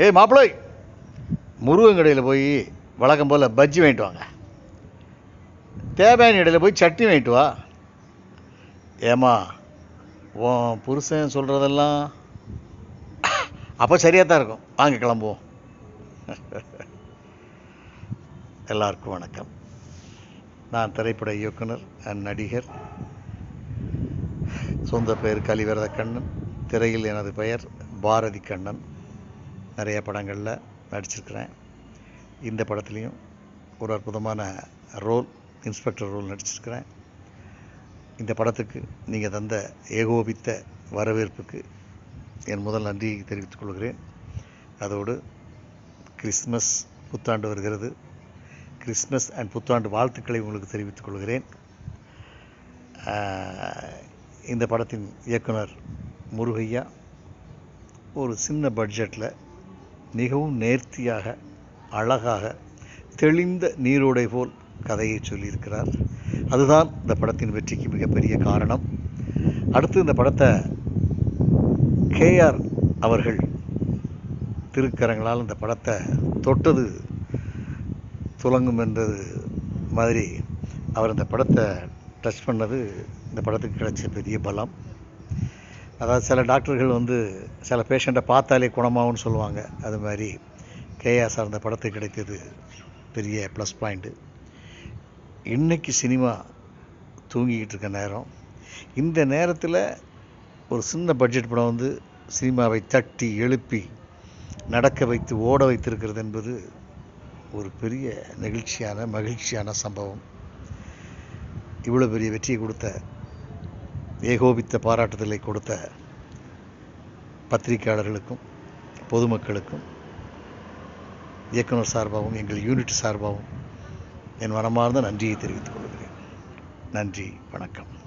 ஏய் மாப்பிள்ளை. முருகன் கடையில் போய் வழக்கம் போல் பஜ்ஜி வாங்கிட்டு வாங்க. தேவையான இடையில் போய் சட்னி வாங்கிட்டு வா. ஏமா உன் புருஷன் சொல்கிறதெல்லாம் அப்போ சரியாக தான் இருக்கும். வாங்க கிளம்புவோம். எல்லாருக்கும் வணக்கம். நான் திரைப்பட இயக்குனர் அண்ட் நடிகர். சொந்த பெயர் கலிவரத கண்ணன் திரையில் எனது பெயர் பாரதி கண்ணன் நிறைய படங்களில் நடிச்சிருக்கிறேன். இந்த படத்துலேயும் ஒரு அற்புதமான ரோல் இன்ஸ்பெக்டர் ரோல் நடிச்சிருக்கிறேன். இந்த படத்துக்கு நீங்கள் தந்த ஏகோபித்த வரவேற்புக்கு என் முதல் நன்றியை தெரிவித்துக் கொள்கிறேன். அதோடு கிறிஸ்மஸ் புத்தாண்டு வருகிறது. கிறிஸ்மஸ் அண்ட் புத்தாண்டு வாழ்த்துக்களை உங்களுக்கு தெரிவித்துக் கொள்கிறேன். இந்த படத்தின் இயக்குனர் முருகையா. ஒரு சின்ன பட்ஜெட்டில் மிகவும் நேர்த்தியாக அழகாக தெளிந்த நீரோடை போல் கதையை சொல்லியிருக்கிறார். அதுதான் இந்த படத்தின் வெற்றிக்கு மிகப்பெரிய காரணம். அடுத்து இந்த படத்தை கேஆர் அவர்கள் திருக்கரங்களால் இந்த படத்தை தொட்டது துலங்கும் என்றது மாதிரி அவர் இந்த படத்தை டச் பண்ணது இந்த படத்துக்கு கிடைச்ச பெரிய பலம். அதாவது சில டாக்டர்கள் வந்து சில பேஷண்ட்டை பார்த்தாலே குணமாகும்னு சொல்லுவாங்க. அது மாதிரி கேஆர் சார் இந்த படத்துக்கு கிடைத்தது பெரிய ப்ளஸ் பாயிண்ட்டு இன்னைக்கு சினிமா தூங்கிக்கிட்டு இருக்க நேரம். இந்த நேரத்தில் ஒரு சின்ன பட்ஜெட் படம் வந்து சினிமாவை தட்டி எழுப்பி நடக்க வைத்து ஓட வைத்திருக்கிறது என்பது ஒரு பெரிய நெகிழ்ச்சியான மகிழ்ச்சியான சம்பவம். இவ்வளோ பெரிய வெற்றியை கொடுத்த ஏகோபித்த பாராட்டுதலை கொடுத்த பத்திரிகையாளர்களுக்கும் பொதுமக்களுக்கும் இயக்குனர் சார்பாகவும் எங்கள் யூனிட் சார்பாகவும் என் மனமார்ந்த நன்றியை தெரிவித்துக் கொள்கிறேன். நன்றி வணக்கம்.